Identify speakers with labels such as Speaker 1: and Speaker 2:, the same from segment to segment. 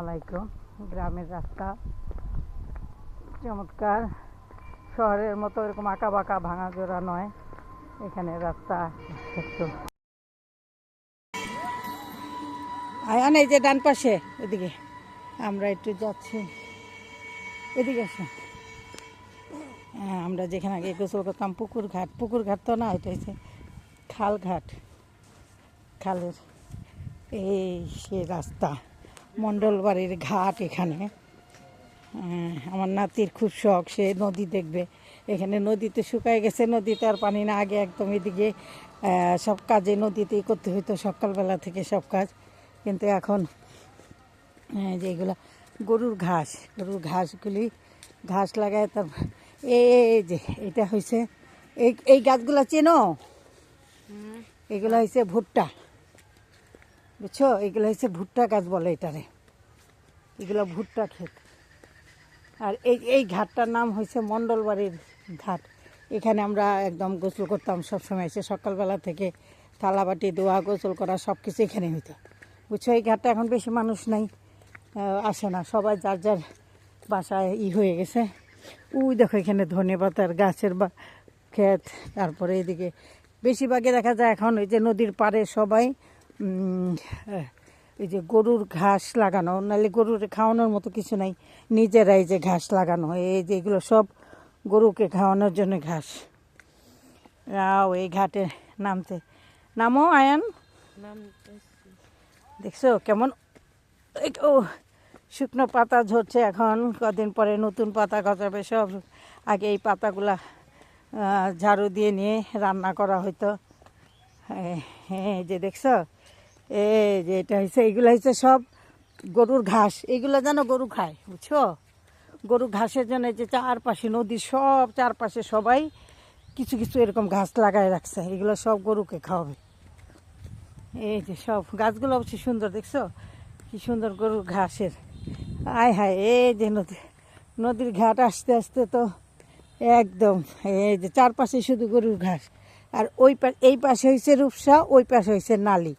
Speaker 1: আলাইকুম। গ্রামের রাস্তা চমৎকার। শহরের মতো এরকম আঁকা বাঁকা ভাঙা জোড়া নয়। এখানে রাস্তা একটু। আয়ান এই যে ডান পাশে, এদিকে। আমরা একটু যাচ্ছি। এদিকে আসো। হ্যাঁ আমরা যেখানে আগে গোসল করতাম, পুকুর ঘাট। পুকুর ঘাট তো না, এটা হচ্ছে খাল ঘাট। খালের এই সে রাস্তা। মণ্ডল বাড়ির ঘাট এখানে। আমার নাতির খুব শখ সে নদী দেখবে। এখানে নদীতে শুকায় গেছে নদীতে আর পানি না আগে একদম এদিকে সব কাজে নদীতেই করতে হতো সকালবেলা থেকে সব কাজ। কিন্তু এখন আহ, যেগুলো গরুর ঘাস গরুর ঘাসগুলি ঘাস লাগায় তার এই যে এটা হয়েছে এই এই গাছগুলো চেনো? এগুলো হয়েছে ভুট্টা। বুঝছ? এগুলো হচ্ছে ভুট্টা গাছ বলে এটারে। এগুলো ভুট্টা ক্ষেত। আর এই এই ঘাটটার নাম হয়েছে মণ্ডলবাড়ির ঘাট। এখানে আমরা একদম গোসল করতাম সবসময় এসে সকালবেলা থেকে থালাবাটি, দোয়া, গোসল করা সব কিছু এখানে হইতো। বুঝছ, এই ঘাটটা এখন বেশি মানুষ নাই আসে না। সবাই যার যার বাসায় ই হয়ে গেছে। উই দেখো এখানে ধনে পাতার গাছের বা ক্ষেত, তারপরে এদিকে বেশিরভাগে দেখা যায় এখন ওই যে নদীর পাড়ে সবাই এই যে গরুর ঘাস লাগানো, নাহলে গরুর খাওয়ানোর মতো কিছু নাই। নিজেরাই যে ঘাস লাগানো এই যে এগুলো সব গরুকে খাওয়ানোর জন্য ঘাস। রাও এই ঘাটে নামতে নামো, আয়ান। দেখছ কেমন? ও শুকনো পাতা ঝরছে এখন। কদিন পরে নতুন পাতা গজাবে সব। আগে এই পাতাগুলা ঝাড়ু দিয়ে নিয়ে রান্না করা হতো হ্যাঁ যে দেখছ? এই যে এটা হয়েছে এগুলো হচ্ছে সব গরুর ঘাস। এগুলো যেন গরু খায়, বুঝছ? গরু ঘাসের জন্য যে চারপাশে নদীর সব চারপাশে সবাই কিছু কিছু এরকম ঘাস লাগায় রাখছে। এগুলো সব গরুকে খাওয়াবে। এই যে সব গাছগুলো অবশ্যই সুন্দর, দেখছ? কি সুন্দর গরুর ঘাসের। আয় হায়, এই যে নদী, নদীর ঘাট আসতে আসতে তো একদম, এই যে চারপাশে শুধু গরুর ঘাস। আর ওই এই পাশে হয়েছে রূপসা, ওই পাশে হয়েছে নালি।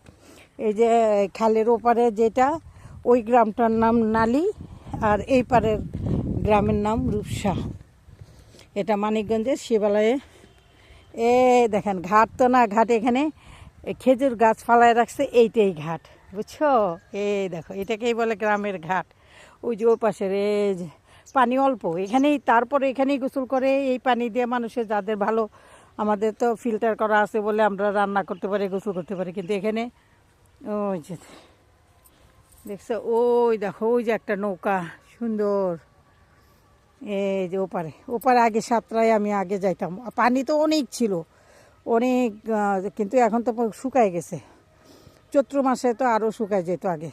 Speaker 1: এই যে খালের ওপারে যেটা, ওই গ্রামটার নাম নালি আর এই পারের গ্রামের নাম রূপসা। এটা মানিকগঞ্জের শিবালয়ে। এ দেখেন, ঘাট তো না, ঘাট এখানে এ খেজুর গাছ ফালায় রাখছে, এইটাই ঘাট, বুঝছ? এই দেখো, এটাকেই বলে গ্রামের ঘাট। ওই যে ওই পাশের এই পানি অল্প, এখানেই তারপরে এখানেই গোসল করে, এই পানি দিয়ে মানুষের যাদের ভালো, আমাদের তো ফিল্টার করা আছে বলে আমরা রান্না করতে পারি, গোসল করতে পারি, কিন্তু এখানে ওই যে দেখছ? ওই দেখো, ওই যে একটা নৌকা, সুন্দর। এই যে ওপারে ওপারে আগে সাতটায় আমি আগে যাইতাম। পানি তো অনেক ছিল, অনেক কিন্তু এখন তো শুকায় গেছে। চৈত্র মাসে তো আরও শুকায় যেত আগে।